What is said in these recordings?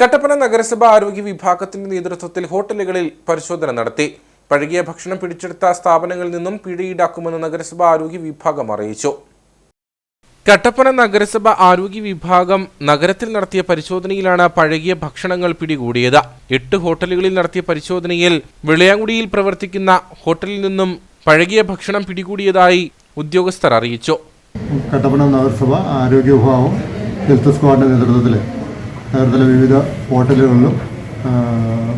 കട്ടപ്പന നഗരസഭ ആരോഗ്യ വിഭാഗത്തിന്റെ നേതൃത്വത്തിൽ ഹോട്ടലുകളിൽ പരിശോധന നടത്തി. പഴകിയ ഭക്ഷണം പിടിച്ചെടുത്ത സ്ഥാപനങ്ങളിൽ നിന്നും പിഴ ഈടാക്കുമെന്ന് നഗരസഭ ആരോഗ്യ വിഭാഗം അറിയിച്ചു. കട്ടപ്പന നഗരസഭ ആരോഗ്യ വിഭാഗം നഗരത്തിൽ നടത്തിയ പരിശോധനയിലാണ് പഴകിയ ഭക്ഷണങ്ങൾ പിടികൂടിയത്. എട്ട് ഹോട്ടലുകളിൽ നടത്തിയ പരിശോധനയിൽ വിളയാങ്കുടിയിൽ പ്രവർത്തിക്കുന്ന ഹോട്ടലിൽ നിന്നും പഴകിയ ഭക്ഷണം പിടികൂടിയതായി ഉദ്യോഗസ്ഥർ അറിയിച്ചു. കട്ടപ്പന നഗരസഭ ആരോഗ്യ വിഭാഗം ഹെൽത്ത് സ്ക്വാഡിന്റെ നേതൃത്വത്തിൽ നഗരത്തിലെ വിവിധ ഹോട്ടലുകളിലും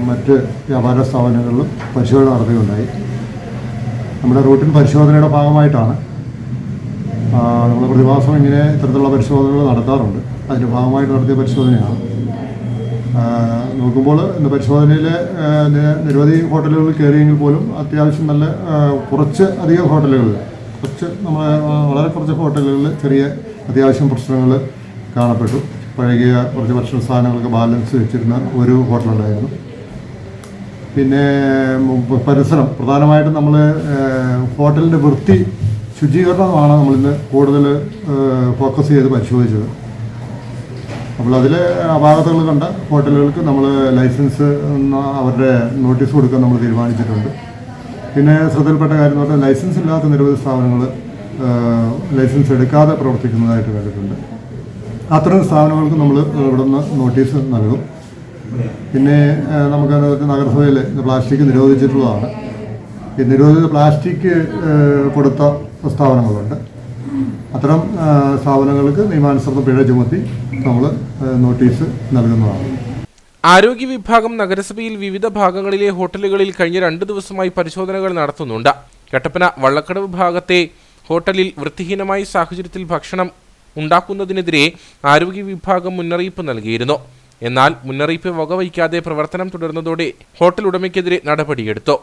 മറ്റ് വ്യാപാര സ്ഥാപനങ്ങളിലും പരിശോധന നടത്തുകയുണ്ടായി. നമ്മുടെ റൂട്ടിൻ പരിശോധനയുടെ ഭാഗമായിട്ടാണ് നമ്മൾ പ്രതിമാസം ഇങ്ങനെ ഇത്തരത്തിലുള്ള പരിശോധനകൾ നടത്താറുണ്ട്. അതിന്റെ ഭാഗമായിട്ട് നടത്തിയ പരിശോധനയാണ്. നോക്കുമ്പോൾ ഇന്ന് പരിശോധനയിൽ നിരവധി ഹോട്ടലുകളിൽ കയറിയെങ്കിൽ പോലും അത്യാവശ്യം നല്ല കുറച്ച് അധികം ഹോട്ടലുകളിൽ കുറച്ച് നമ്മൾ വളരെ കുറച്ച് ഹോട്ടലുകളിൽ ചെറിയ അത്യാവശ്യം പ്രശ്നങ്ങൾ കാണപ്പെട്ടു. പഴകിയ കുറച്ച് ഭക്ഷണ സാധനങ്ങളൊക്കെ ബാലൻസ് വെച്ചിരുന്ന ഒരു ഹോട്ടലുണ്ടായിരുന്നു. പിന്നെ പരിസരം. പ്രധാനമായിട്ടും നമ്മൾ ഹോട്ടലിന്റെ വൃത്തി ശുചീകരണമാണ് നമ്മളിന്ന് കൂടുതൽ ഫോക്കസ് ചെയ്ത് പരിശോധിച്ചത്. അപ്പോൾ അതിൽ അപാകതകൾ കണ്ട ഹോട്ടലുകൾക്ക് നമ്മൾ ലൈസൻസ് അവരുടെ നോട്ടീസ് കൊടുക്കാൻ നമ്മൾ തീരുമാനിച്ചിട്ടുണ്ട്. പിന്നെ ശ്രദ്ധയിൽപ്പെട്ട കാര്യം എന്ന് പറഞ്ഞാൽ ലൈസൻസ് ഇല്ലാത്ത നിരവധി സ്ഥാപനങ്ങൾ ലൈസൻസ് എടുക്കാതെ പ്രവർത്തിക്കുന്നതായിട്ട് കണ്ടിട്ടുണ്ട്. അത്തരം സ്ഥാപനങ്ങൾക്ക് നമ്മൾ ഇവിടെ നിന്ന് നോട്ടീസ് നൽകും. പിന്നെ നമുക്ക് നഗരസഭയിൽ പ്ലാസ്റ്റിക് നിരോധിച്ചിട്ടുള്ളതാണ്. ഈ നിരോധിത പ്ലാസ്റ്റിക് കൊടുത്ത സ്ഥാപനങ്ങളുണ്ട്. അത്തരം സ്ഥാപനങ്ങൾക്ക് നിയമാനുസൃത പിഴ ചുമത്തി നമ്മൾ നോട്ടീസ് നൽകുന്നതാണ്. ആരോഗ്യ വിഭാഗം നഗരസഭയിൽ വിവിധ ഭാഗങ്ങളിലെ ഹോട്ടലുകളിൽ കഴിഞ്ഞ രണ്ട് ദിവസമായി പരിശോധനകൾ നടത്തുന്നുണ്ട്. കട്ടപ്പന വള്ളക്കടവ് ഭാഗത്തെ ഹോട്ടലിൽ വൃത്തിഹീനമായ സാഹചര്യത്തിൽ ഭക്ഷണം ഉണ്ടാക്കുന്നതിനെതിരെ ആരോഗ്യ വിഭാഗം മുന്നറിയിപ്പ് നൽകിയിരുന്നു. എന്നാൽ മുന്നറിയിപ്പ് വകവയ്ക്കാതെ പ്രവർത്തനം തുടർന്നതോടെ ഹോട്ടൽ ഉടമയ്ക്കെതിരെ നടപടിയെടുത്തു.